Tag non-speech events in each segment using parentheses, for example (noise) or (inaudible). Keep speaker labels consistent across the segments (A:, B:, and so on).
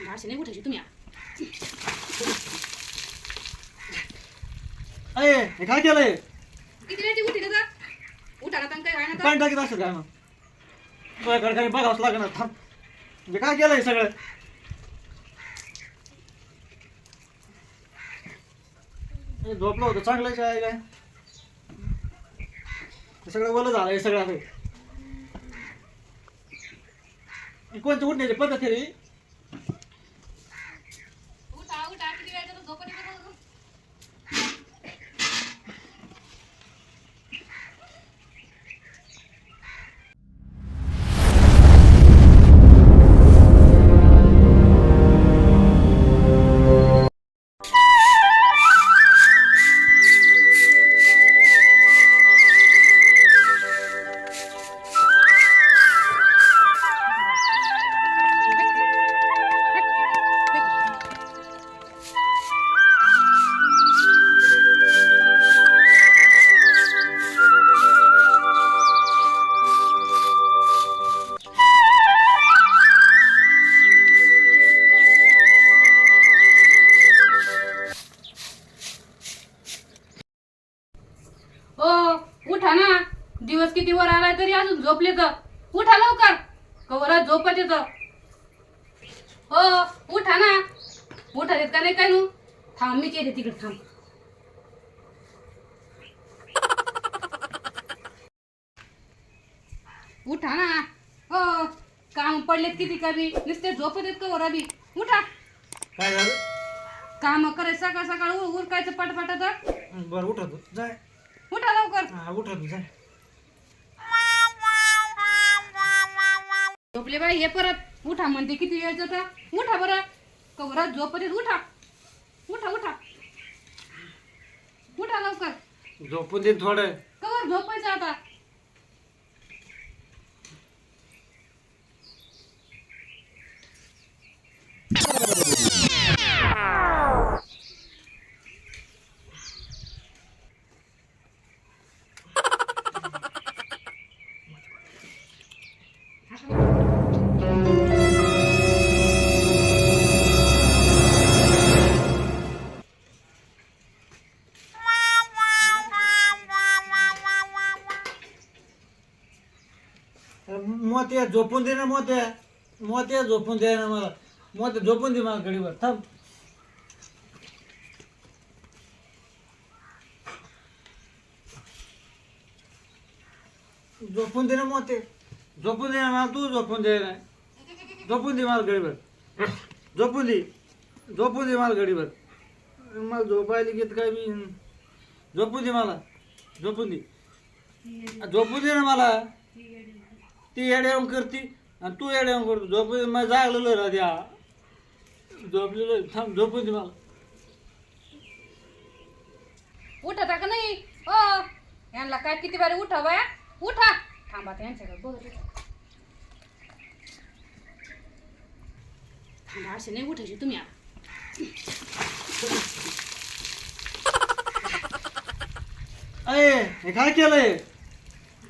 A: उठायचे तुम्ही
B: अरे हे काय केलंय?
A: किती वेळची उठी काय ना
B: पाणी टाकीत काय मग? बघावंच थांब म्हणजे काय केलंय सगळं? हे झोपलं होतं चांगलंच आहे काय हे सगळं वलं झालंय सगळं आता. हे कोणती उठण्याची पद्धत आहे रे?
A: उठा उठा किती उठा ना. उठा देत का नाही काय नू थांब मी केले तिकडे थांब. उठा ना. हो काम पडलेत किती करी नुसते झोपत येत कवर बी उठा.
B: काय झालं?
A: काम करायचं सकाळ सकाळ उ- उरकायचं पटपटात.
B: बरं उठत जाय.
A: उठा लवकर.
B: हा उठत जाय.
A: झोपले बाई हे परत. उठा म्हणते किती वेळ जाता? उठा बरं. कवरात झोपत उठा. उठा उठा. उठा लवकर.
B: झोपून दे थोडं.
A: कवर झोपायचं आता.
B: ते झोपून दे ना मोत्या मोत्या झोपून दे ना मला मोत्या झोपून दे मला गडीवर थांब झोपून दे ना मोते झोपून दे ना मला तू झोपून दे ना झोपून दे मला गडीवर झोपून दे झोपून दे मला गडीवर मला झोपायला घेत काय मी झोपून दे मला झोपून दे झोपून दे ना मला ती येड्यावून करती आणि तू येड्यावून करतो. झोपून मग जागलेलो राहत्या झोपलेलो थांब झोपून दे मला.
A: उठता का नाही? हो यांना काय किती बारी उठा बाया. उठा. थांबा त्यांच्याकडे बघत होते. थांबा असे नाही उठायचे तुम्ही आता.
B: अये हे काय केलंय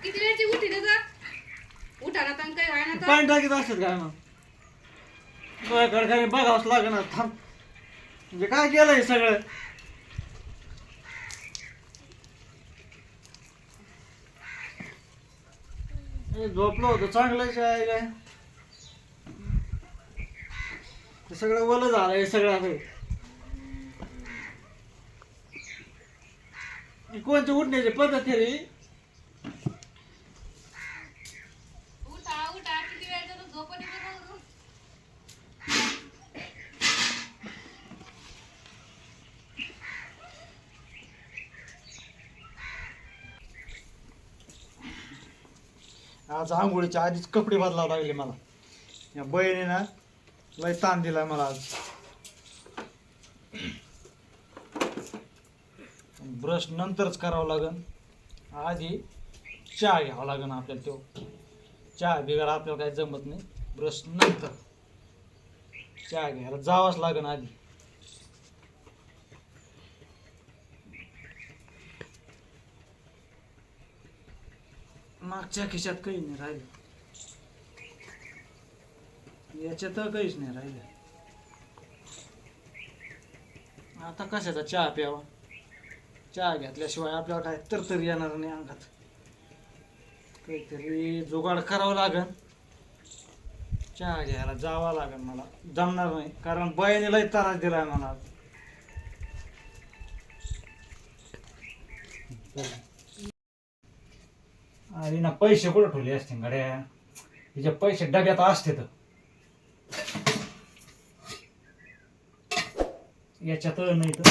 A: किती वेळची उठी जा उठा ना तर काय व्हाय ना तर.
B: पाणी टाकीत असतात काय मग? तुझ्याकडे बघावंच लागणार. थांब. म्हणजे काय केलं हे सगळं? हे झोपलं होतं चांगलंच आहे काय हे सगळं वलं झालंय सगळं आता. उठण्याची पद्धत आहे रे
A: उठा उठा किती वेळ जातो झोपत येतं बघ.
B: आज आंघोळीच्या आधीच कपडे बदलावं लागले मला. या बहिणीनं लय ताण दिला मला आज. ब्रश नंतरच करावं लागन. आधी चहा घ्यावा लागन आपल्याला तो. चहा बिगर आपल्याला काही जमत नाही. ब्रश नंतर. चहा घ्यायला जावंच लागन आधी. मागच्या खिशात काही नाही राहिलं. याच्यात काहीच नाही राहिलं. आता कशाचा चहा प्यावा? चहा घेतल्याशिवाय आपल्याला काय तरतरी येणार नाही अंगात. काहीतरी जुगाड करावं लागन. चहा घ्यायला जावं लागेल मला. जमणार नाही कारण बयाने लय त्रास दिलाय मला. अरे ना पैसे कुठं ठेवले असते गड्या? तिचे पैसे डब्यात असते तर याच्यात नाही तर.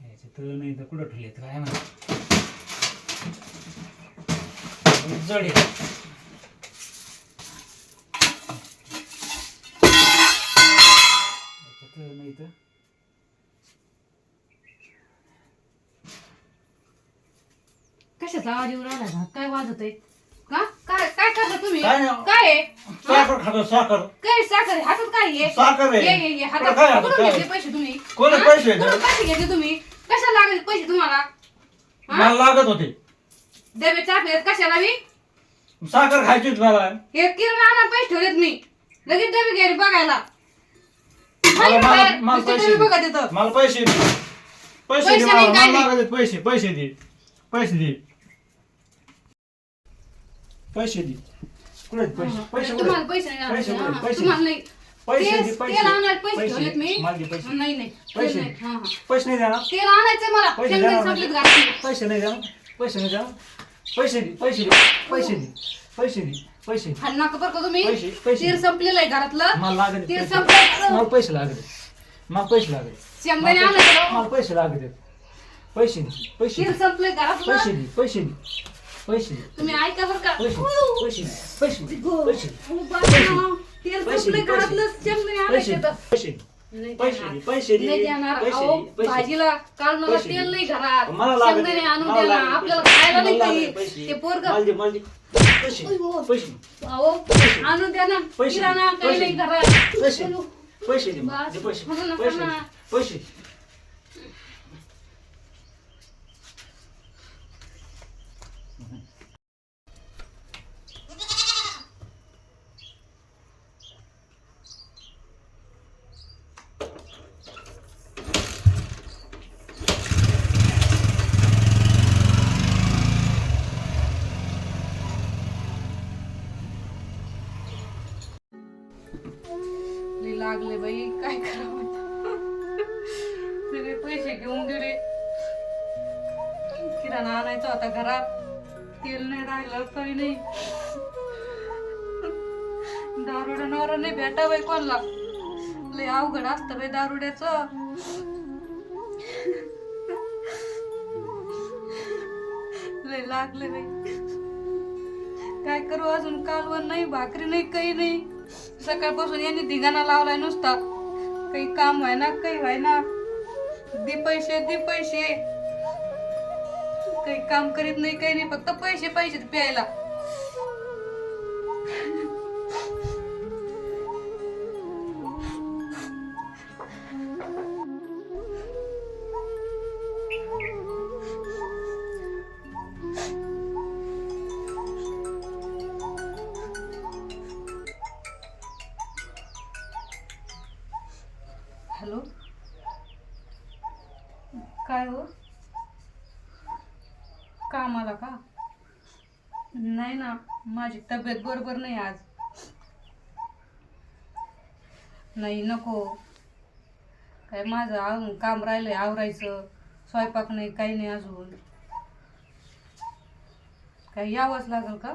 B: याच्यात नाही तर कुठं ठेवले काय ना जड आहे. याच्यात नाही तर
A: कशाचा आवाज येऊन राहिला का? काय वाजत आहे का? काय काय करता तुम्ही?
B: काय नाही.
A: काय आहे?
B: साखर खातो साखर.
A: काय साखर आहे? हातात काय आहे?
B: साखर
A: ये
B: आहे.
A: ये ये
B: तुला काय
A: हातात
B: हातात
A: कुठून
B: काय?
A: घेतले पैसे तुम्ही?
B: कोणी
A: हा?
B: पैसे
A: कुठून
B: घेतले?
A: पैसे घेतले तुम्ही? कशाला लागले पैसे तुम्हाला? हा?
B: मला लागत होते.
A: डबे चाकलेत कशाला मी
B: साखर खायचीच मला.
A: हे किराणा आणा पैसे ठेवलेत मी. लगेच डबे गेले बघायला.
B: मला पैसे दे.
A: येतं
B: मला पैसे दे. पैसे
A: पैसे
B: दे
A: नाही,
B: मला
A: काय
B: मला
A: नाही.
B: लागत आहेत पैसे. पैसे दे. पैसे दे. पैसे दे कुठे पैसे पैसे कुठे
A: तुम्हाला
B: आहेत?
A: पैसे नाही
B: पैसे
A: लागले.
B: कुठे? पैसे.
A: तुम्हाला नाही
B: पैसे दे पैसे
A: तेल आणायला पैसे
B: पैसे
A: ठेवलेत मी
B: मला दे पैसे
A: नाही नाही
B: पैसे
A: नाही. हा, हा.
B: पैसे नाही देणार
A: तेल आणायचंय मला
B: पैसे
A: शेंगदाणे
B: देणार
A: संपलेत? घरात.
B: पैसे नाही पैसे नाही देणार पैसे दे पैसे दे पैसे दे पैसे दे पैसे दे
A: हाण नका बरं का तुम्ही
B: पैसे पैसे
A: तेल संपलेलं आहे घरातलं
B: मला लागत
A: तेल. संपलं
B: मला पैसे लागत आहेत. मला पैसे लागत.
A: शेंगदाणे
B: मला पैसे-
A: आणायचं
B: पैसे लागत आहेत. पैसे दे पैसे
A: तेल संपलंय
B: पैसे
A: घरातलं
B: दे पैसे दे पैसे
A: तुम्ही ऐका बरं का
B: पैसे पैसे पैसे पैसे पैसे पैसे. पैसे पैसे.
A: भाजीला काल मला. तेल नाही घरात शेंगदाणे. आणून
B: मला
A: द्या ना
B: लागत आहे.
A: आपल्याला खायला नाही. ते पोरग
B: पैसे. पैसे
A: अहो आणून द्या ना
B: पैसे.
A: किराणा काही
B: पैसे.
A: नाही घरात
B: पैसे. पैसे पैसे पैसे
A: भेटा बाई कोणला? लय अवघड असतं बाई दारुड्याच. लय लागले बाई. काय करू अजून? कालवण नाही भाकरी नाही काही नाही. सकाळपासून यांनी धिंगाणा लावलाय नुसता. काही काम व्हाय ना काही व्हाय ना दि पैसे दि पैसे. काही काम करीत नाही काही नाही. फक्त पैसे पैसे प्यायला. माझी तब्येत बरोबर नाही आज. नाही नको. काय माझं अजून काम राहिलंय आवरायचं. स्वयंपाक नाही काही नाही अजून. काय यावंच लागेल का?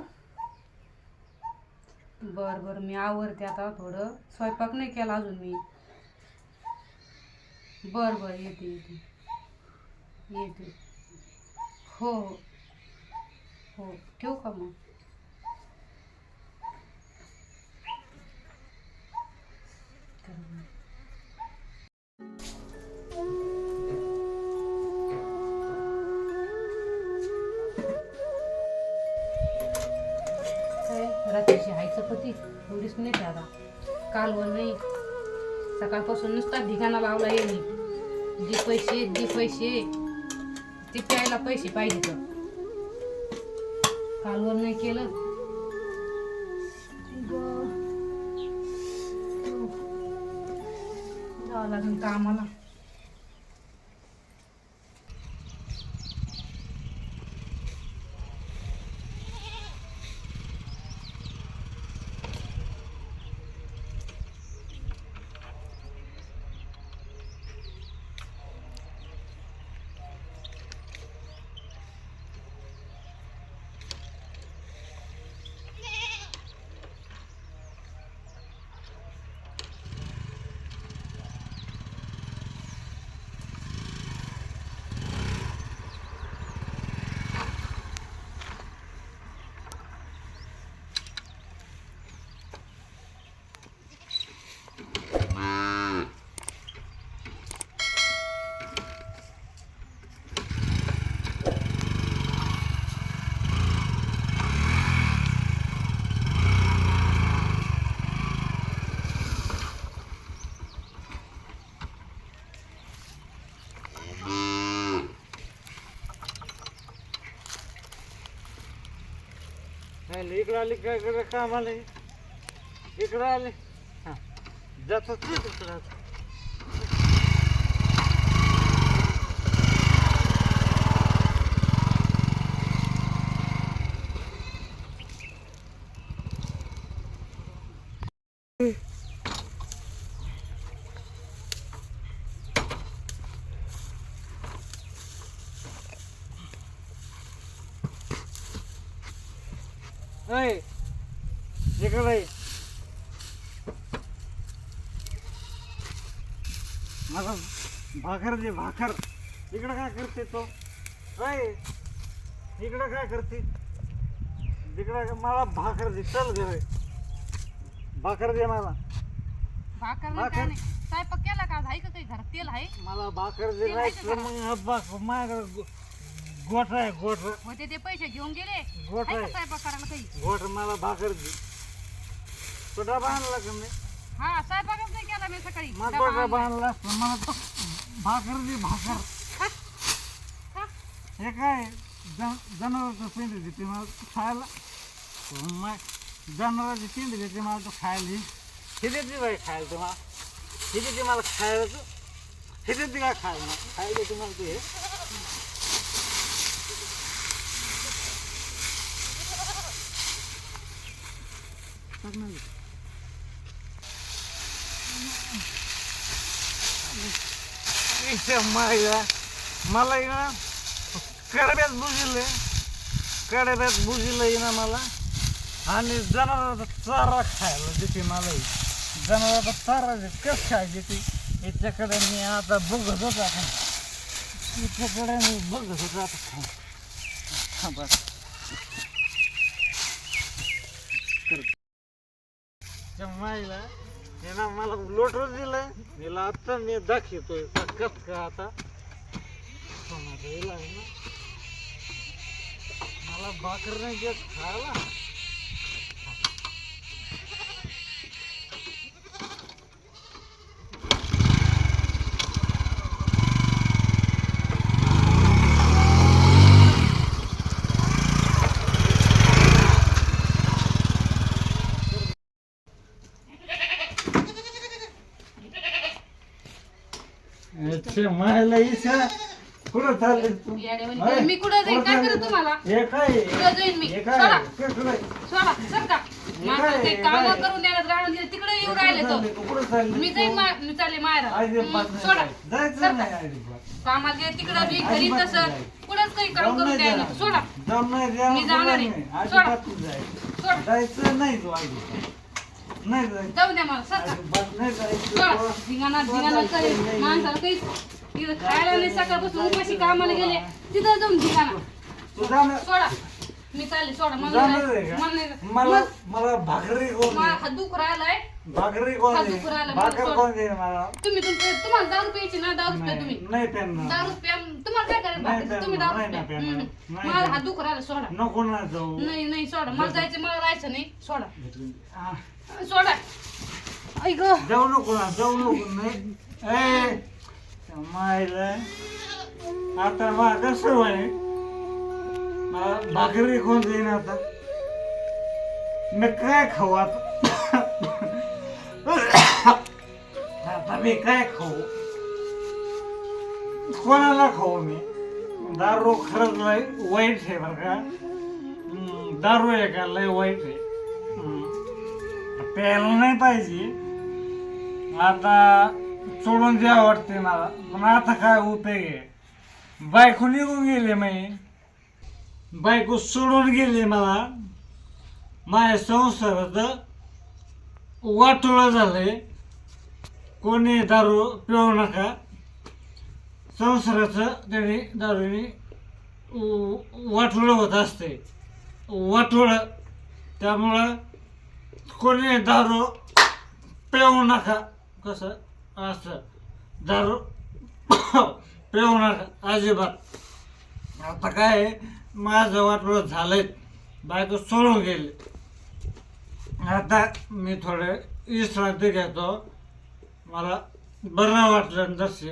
A: बरं बरं मी आवरते आता थोडं. स्वयंपाक नाही केला अजून मी. बर बर येते येते. येते. हो हो. हो ठेवू का मग? रात्रीची हाय चपाती एवढीच नाही ते काल वर नाही. सकाळपासून नुसता ढिगाणा लावला येईल जी पैसे दे पैसे. ते प्यायला पैसे पाहिजे तर कालवण नाही केलं. कामाला
B: नाही इकडं आली काय इकडं कामाला इकडं आले. हा. जातो तू तिकडं ऐ, इकडं ये. मला भाकर दे भाकर. इकडं काय करते तो? ऐ, इकडं काय करते? इकडं मला भाकर दे चल घरी भाकर दे मला.
A: भाकर
B: भाकर.
A: काय नाही. स्वयंपाक केला का आहे का काही? घरात तेल आहे?
B: मला भाकर दे नाही तर
A: का?
B: मग हा भाक माझ्याकडे गो- गोठ आहे गोठ.
A: होते ते पैसे घेऊन गेले.
B: गोठ
A: आहे का
B: आहे.
A: स्वयंपाक करायला काही?
B: गोठ मला भाकर दे. तो डबा आणला का मी?
A: हा स्वयंपाकच नाही केला मी सकाळी.
B: मग
A: डबा
B: तो डबा
A: आणला.
B: आणला असता. मला तो भाकर दे भाकर. हे काय? जन जनावरचं शेंड देते मला तो खायला. मा जनावराची शेंड देते मला तो खायला हे देते बाई खायला तुम्हाला. हे देते मला खायला तू. हे देते काय खायला? खायला देते मला तू हे. टाक माया मला आहे ना कडब्यात बुजिले कडब्यात बुजिलंय ना मला आणि जनावराचा चारा खायला देते मला जनावराचा चारा दे कस काय देते याच्याकडे मी आता बघत होता आता याच्याकडे मी बघत होता आता बस कर. त्या माईला हे ना मला लोटून दिलं. हिला आता मी दाखवतोय. कस का आता? ना मला भाकर नाही देत खायला. मायला इच्छा कुठं चालली तू
A: येड्यावानी.
B: अरे,
A: मी कुठं जाईन काय
B: कुठं
A: करू
B: चालली?
A: तुम्हाला
B: हे काय
A: कुठं जाईन मी
B: हे काय
A: सोडा
B: कुठं काय?
A: सोडा सर का माझं
B: काय?
A: ते काम? करून राहून तिकडे राहिले
B: चालली?
A: तो
B: तू कुठं चालली
A: मी
B: तू?
A: जाईन मा- मी चालले मायरा
B: अजिबात नाही
A: सोडा
B: जायचं. नाही अजिबात.
A: कामाला गेले तिकडं बी घरी
B: अजिबात
A: तसं
B: नाही
A: कुठंच काही काम
B: जाऊन
A: करून
B: नाही
A: द्यायला
B: देणार.
A: सोडा
B: जाऊन नाही
A: मी जाणार आहे.
B: नाही.
A: सोडा.
B: अजिबात नाही जायचं.
A: सोडा
B: जायचं नाही तू अजिबात. नाही जायचं.
A: जाऊ द्या मला सर का
B: अजिबात नाही जायचं.
A: धिंगाणा धिंगाणा करेल माणसाला काही तिथं खायला नाही सकाळपासून उपाशी कामाला गेले. तिथं जाऊन धिंगाणा.
B: तू जाणार
A: सोडा. मी चालले सोडा मला
B: जाणार
A: नाही-
B: आहे
A: मला
B: का
A: नाही-
B: मला मला भाकरी कोण
A: मला
B: दे?
A: हात दुख राहिलाय
B: भाकरी कोण
A: मला.
B: कोण मला?
A: तुम्ही तुमचं तुम्हाला दारू प्यायची ना दारू प्या तुम्ही.
B: नाही नाही पेन
A: दारू प्या तुम्हाला काय
B: नाही? प्या,
A: तुम्ही दारू
B: नाही
A: प्या
B: ना प्या,
A: हम्म.
B: नाही
A: मला
B: प्या.
A: हात दुखू राहिला सोडा.
B: नको ना जाऊ.
A: नाही नाही सोडा. मला जायचं मला राहायचं नाही सोडा.
B: हा.
A: सोडा. ऐक
B: जाऊ नको ना जाऊ नको नाही ए मायला. आता कसं भाकरी कोण देईन आता? मी काय खाऊ आता? आता मी काय खाऊ? कोणाला खाऊ मी? दारू खरंच लय वाईट आहे बरं का? दारू आहे का? लय वाईट आहे. प्यायला नाही पाहिजे. आता सोडून द्या वाटते मला. पण आता काय उपयोग आहे? बायको निघून गेले मी. बायको सोडून गेली मला. माझ्या संसाराचं वाटोळं आहे कोणी दारू पिऊ नका. संसाराचं त्याने दारूने वाटोळं होत असते वाटोळं. त्यामुळं कोणी दारू पिऊ नका. कसं? असं. दारू (coughs) पिऊ नका. अजिबात. आता काय माझं वाटोळं झालंय. बायको सोडून गेले. आता मी थोडे विश्रांती घेतो. मला बरं वाटलं जशी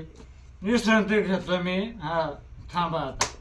B: विश्रांती घेतो मी. हा थांबा आता.